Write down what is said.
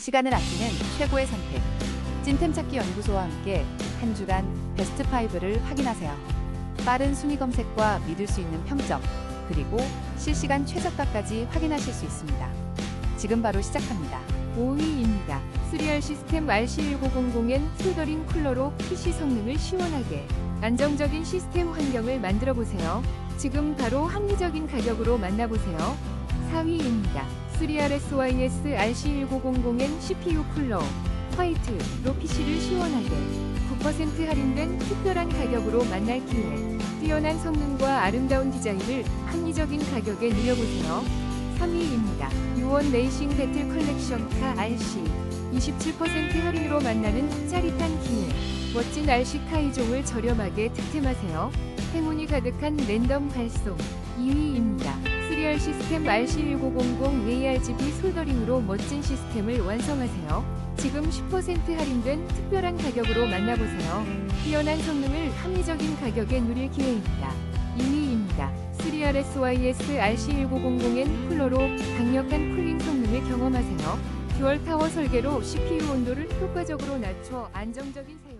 시간을 아끼는 최고의 선택. 찐템 찾기 연구소와 함께 한 주간 베스트 5를 확인하세요. 빠른 순위 검색과 믿을 수 있는 평점, 그리고 실시간 최저가까지 확인하실 수 있습니다. 지금 바로 시작합니다. 5위입니다. 3R 시스템 RC1900N 솔더링 쿨러로 PC 성능을 시원하게 안정적인 시스템 환경을 만들어 보세요. 지금 바로 합리적인 가격으로 만나보세요. 4위입니다. 3RSYS RC1900N CPU 쿨러 화이트 로 PC를 시원하게 9% 할인된 특별한 가격으로 만날 기회 뛰어난 성능과 아름다운 디자인을 합리적인 가격에 누려보세요. 3위입니다. 유원 레이싱 배틀 컬렉션 카 RC 27% 할인으로 만나는 짜릿한 기회 멋진 RC 카이종을 저렴하게 득템하세요. 행운이 가득한 랜덤 발송 2위입니다. 3R 시스템 RC1900 ARGB 솔더링으로 멋진 시스템을 완성하세요. 지금 10% 할인된 특별한 가격으로 만나보세요. 뛰어난 성능을 합리적인 가격에 누릴 기회입니다. 2위입니다. 3RSYS RC1900N 쿨러로 강력한 쿨링 성능을 경험하세요. 듀얼 타워 설계로 CPU 온도를 효과적으로 낮춰 안정적인 사용